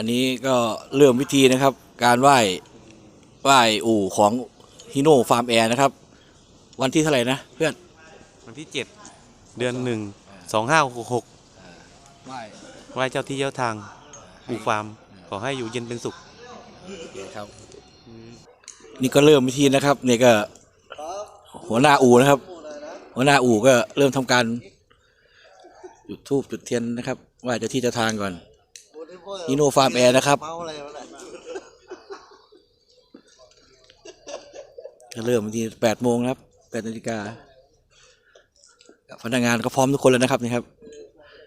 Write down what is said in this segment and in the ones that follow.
อันนี้ก็เริ่มวิธีนะครับ การไหว้ไหว้อู่ของฮิโน่ฟาร์มแอร์นะครับ วันที่เท่าไหร่นะเพื่อนวันที่7เดือนหนึ่งสองห้าหกหกไหว้ไหว้เจ้าที่เจ้าทางอู่ฟาร์ม ขอให้อยู่เย็นเป็นสุขโอเคครับ นี่ก็เริ่มวิธีนะครับนี่ก็หัวหน้าอู่นะครับ หัวหน้าอู่ก็เริ่มทำการจุดธูปจุดเทียนนะครับไหว้เจ้าที่เจ้าทางก่อน ฮิโนฟาร์มแอร์นะครับเมาอะไรวะเนี่ยก็เริ่มที่แปดโมงครับแปดนาฬิกาพนักงานก็พร้อมทุกคนแล้วนะครับนี่ครับ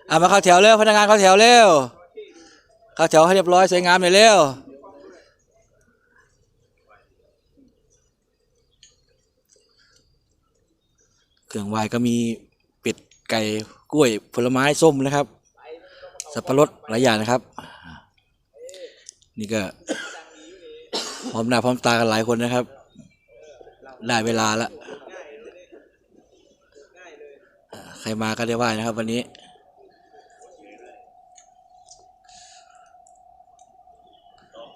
เอามาเข้าแถวเร็วพนักงานเข้าแถวเร็วเข้าแถวให้เรียบร้อยสวยงามเลยเร็วเครื่องไหวายก็มีเป็ดไก่กล้วยผลไม้ส้มนะครับ สับปะรดหลายอย่างนะครับ นี่ก็ พร้อมหน้าพร้อมตากันหลายคนนะครับ ได้เวลาแล้วอ่าใครมาก็ได้ไหว้นะครับ วันนี้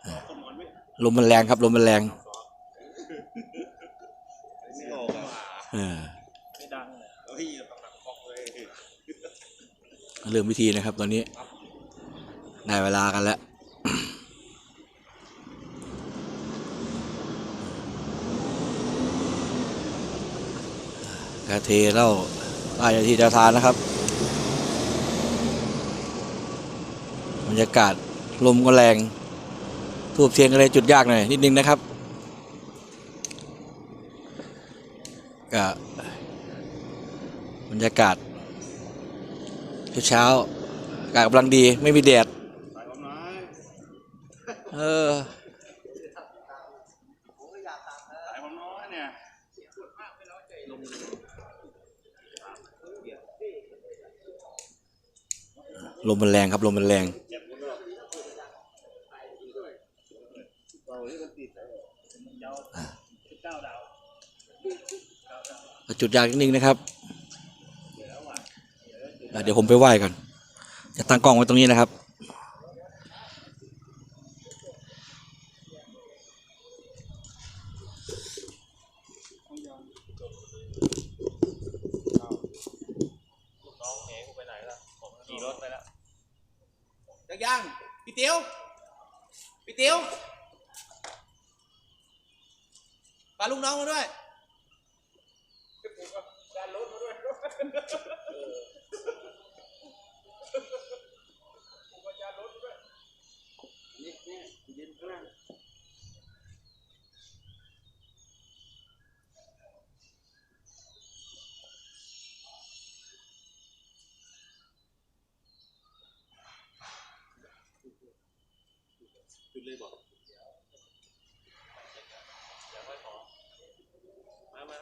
อ่าลมมันแรงครับลมมันแรงเออเริ่มพิธีนะครับตอนนี้ ได้เวลากันแล้ว กระเทเล้าราชที่เจ้าทานนะครับ บรรยากาศลมก็แรง ทูบเทียนก็เลยจุดยากหน่อย นิดนึงนะครับก็บรรยากาศเช้าอากาศกำลังดีไม่มีแดด เออลมมันแรงครับ ลมมันแรงอะจุดยากนิดนึงนะครับอะเดี๋ยวผมไปไหว้ก่อน จะตั้งกล้องไว้ตรงนี้นะครับ ยังยังพี่เตียวพี่เตียวพาลูกน้องมาด้วย ขึ้นเลยบอกมามา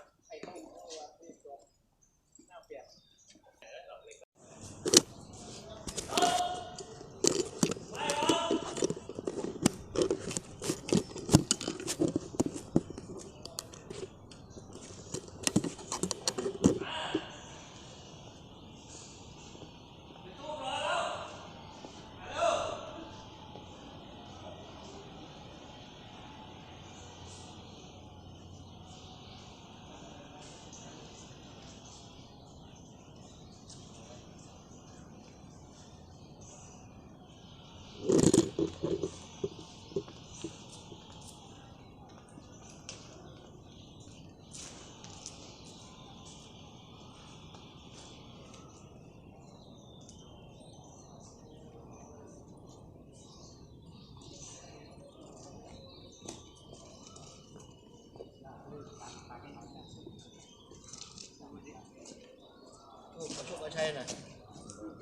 ใช่นะ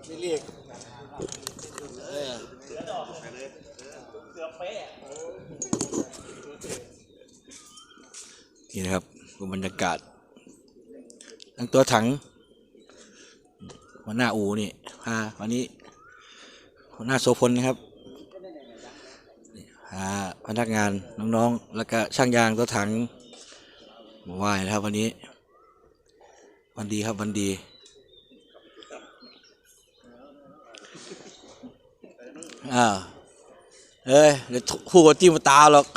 ไม่เรียกเออนี่นะครับบรรยากาศทั้งตัวถังหัวหน้าอูนี่พาวันนี้หัวหน้าโซพลนะครับนี่าพนักงานน้องๆ แล้วก็ช่างยางตัวถังมาไหว้นะครับวันนี้ วันดีครับวันดี อ่าเอ้ยเดี๋ยวพูดกับจิ้มตาหรอก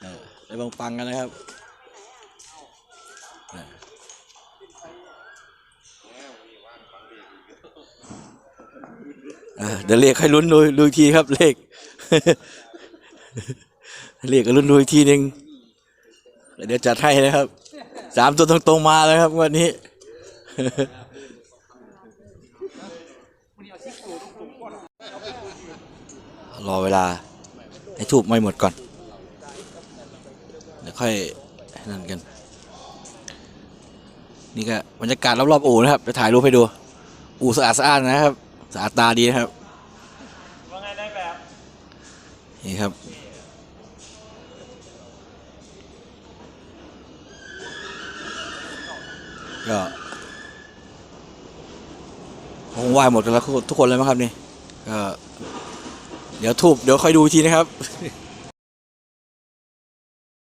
เออไปบังปังกันนะครับเดี๋ยวเรียกให้ลุ้นดูดูทีครับเลขเรียกกันลุ้นดูทีหนึ่งเดี๋ยวจัดให้นะครับสามตัวตรงๆมาแล้วครับวันนี้ รอเวลา ให้ทูบไม่หมดก่อน เดี๋ยวค่อยนั่นกัน นี่ก็บรรยากาศรอบๆอู่นะครับ จะถ่ายรูปให้ดู อู่สะอาดสะอาดนะครับ สะอาดตาดีนะครับว่าไงได้แบบนี่ครับก็ คงไหว้หมดกันแล้วทุกคนเลยมั้งครับนี่เดี๋ยวทูบเดี๋ยวค่อยดูทีนะครับ